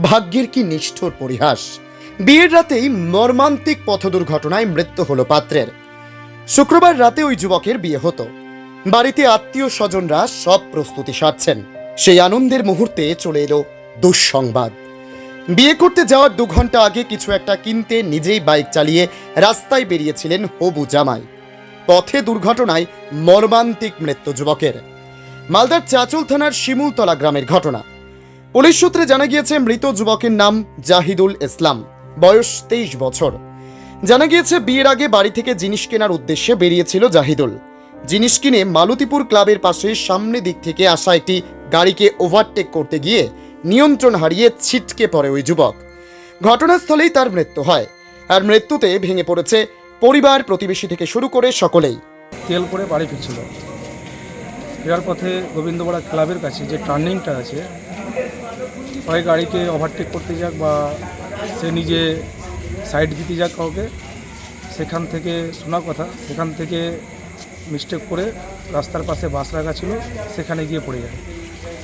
ভাগ্যের কি নিষ্ঠুর পরিহাস? বিয়ের রাতেই মর্মান্তিক পথ দুর্ঘটনায় মৃত্যু হলো পাত্রের। শুক্রবার রাতে ওই যুবকের বিয়ে হতো। বাড়িতে আত্মীয় স্বজনরা সব প্রস্তুতি সারছেন। সেই আনন্দের মুহূর্তে চলে এলো দুঃসংবাদ। বিয়ে করতে যাওয়ার দু ঘণ্টা আগে কিছু একটা কিনতে নিজেই বাইক চালিয়ে রাস্তায় বেরিয়েছিলেন হবু জামাই। পথে দুর্ঘটনায় মর্মান্তিক মৃত্যু যুবকের। মালদার চাচল থানার শিমুলতলা গ্রামের ঘটনা। পুলিশ সূত্রে জানা গিয়েছে, মৃত যুবকের নাম জাহিদুল ইসলাম। বয়স তেইশ বছর। জানা গিয়েছে, বিয়ের আগে বাড়ি থেকে জিনিস কেনার উদ্দেশ্যে বেরিয়েছিল জাহিদুল। জিনিস কিনে মালতীপুর ক্লাবের পাশে সামনে দিক থেকে আসা একটি গাড়িকে ওভারটেক করতে গিয়ে নিয়ন্ত্রণ হারিয়ে ছিটকে পড়ে ওই যুবক। ঘটনাস্থলেই তার মৃত্যু হয়। আর মৃত্যুতে ভেঙে পড়েছে পরিবার প্রতিবেশী থেকে শুরু করে সকলেই। তেল করে বাড়ি ফিরছিল। ফেরার পথে গোবিন্দপাড়া ক্লাবের কাছে যে টার্নিংটা আছে হয় গাড়িকে ওভারটেক করতে যাক বা সে নিজে সাইড দিতে যাক কাউকে, সেখান থেকে শোনা কথা, সেখান থেকে মিস্টেক করে রাস্তার পাশে বাস রাখা ছিল, সেখানে গিয়ে পড়ে যায়।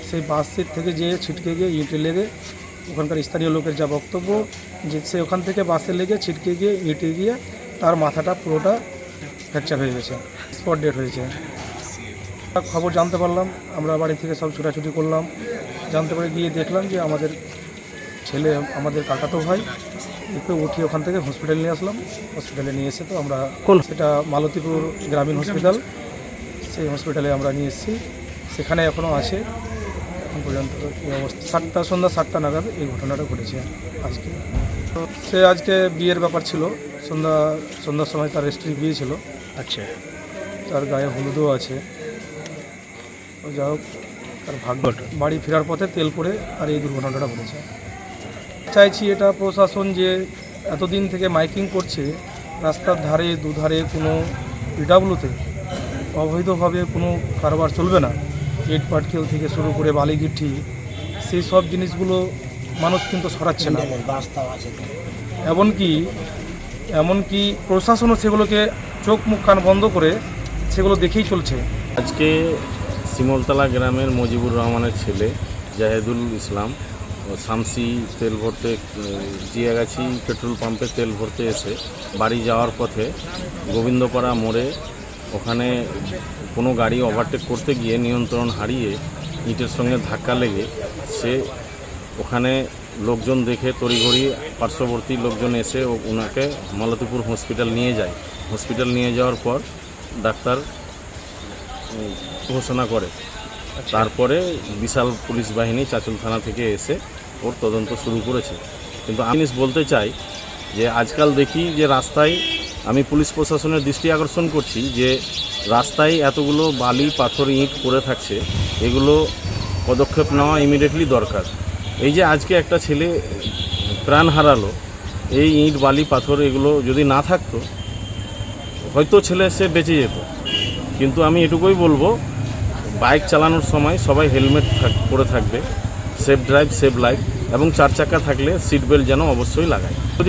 সেই বাসের থেকে যেয়ে ছিটকে গিয়ে ইঁটে লেগে ওখানকার স্থানীয় লোকের যা বক্তব্য, যে সে ওখান থেকে বাসে লেগে ছিটকে গিয়ে ইঁটে গিয়ে তার মাথাটা পুরোটা ফ্র্যাকচার হয়ে গেছে স্পট ডেট হয়েছে। খবর জানতে পারলাম আমরা বাড়ি থেকে সব ছুটাছুটি করলাম। জানতে পারে গিয়ে দেখলাম যে আমাদের ছেলে আমাদের কাকাতো ভাই একটু উঠিয়ে ওখান থেকে হসপিটাল নিয়ে আসলাম। হসপিটালে নিয়ে এসে তো আমরা কোন? সেটা মালতীপুর গ্রামীণ হসপিটাল সেই হসপিটালে আমরা নিয়ে এসেছি। সেখানে এখনও আছে। এখন পর্যন্ত এই অবস্থা? সাতটা সন্ধ্যা সাতটা নাগাদ এই ঘটনাটা ঘটেছে আজকে। তো সে আজকে বিয়ের ব্যাপার ছিল। সন্ধ্যা সন্ধ্যার সময় তার স্ত্রী বিয়ে ছিল। আচ্ছা। তার গায়ে হলুদও আছে। তো যা হোক তার ভাগ্য বাড়ি ফেরার পথে তেল করে আর এই দুর্ঘটনাটা ঘটেছে। চাইছি এটা প্রশাসন যে এতদিন থেকে মাইকিং করছে রাস্তার ধারে দুধারে কোনো পিডাব্লুতে অবৈধভাবে কোনো কারবার চলবে না। ইট পাটকেল থেকে শুরু করে বালিগিঠি সেই সব জিনিসগুলো মানুষ কিন্তু সরাচ্ছে না। এমনকি এমনকি প্রশাসনও সেগুলোকে চোখ মুখ কান বন্ধ করে সেগুলো দেখেই চলছে। আজকে শিমলতলা গ্রামের মজিবুর রহমানের ছেলে জাহেদুল ইসলাম শামসি তেল ভরতে জিয়াগাছি পেট্রোল পাম্পে তেল ভরতে এসে বাড়ি যাওয়ার পথে গোবিন্দপাড়া মোড়ে ওখানে কোনো গাড়ি ওভারটেক করতে গিয়ে নিয়ন্ত্রণ হারিয়ে ইটের সঙ্গে ধাক্কা লেগে সে ওখানে লোকজন দেখে তড়িঘড়ি পার্শ্ববর্তী লোকজন এসে ওনাকে মালতীপুর হসপিটাল নিয়ে যায়। হসপিটাল নিয়ে যাওয়ার পর ডাক্তার ঘোষণা করে। তারপরে বিশাল পুলিশ বাহিনী চাচল থানা থেকে এসে ওর তদন্ত শুরু করেছে। কিন্তু আমি বলতে চাই যে আজকাল দেখি যে রাস্তায় আমি পুলিশ প্রশাসনের দৃষ্টি আকর্ষণ করছি যে রাস্তায় এতগুলো বালি পাথর ইট পড়ে থাকছে এগুলো পদক্ষেপ নেওয়া ইমিডিয়েটলি দরকার। এই যে আজকে একটা ছেলে প্রাণ হারালো এই ইট বালি পাথর এগুলো যদি না থাকতো হয়তো ছেলে সে বেঁচে যেত। কিন্তু আমি এটুকুই বলব, বাইক চালানোর সময় সবাই হেলমেট পরে থাকবে। সেফ ড্রাইভ সেফ লাইফ এবং চার চাকা থাকলে সিট বেল্ট যেন অবশ্যই লাগায়।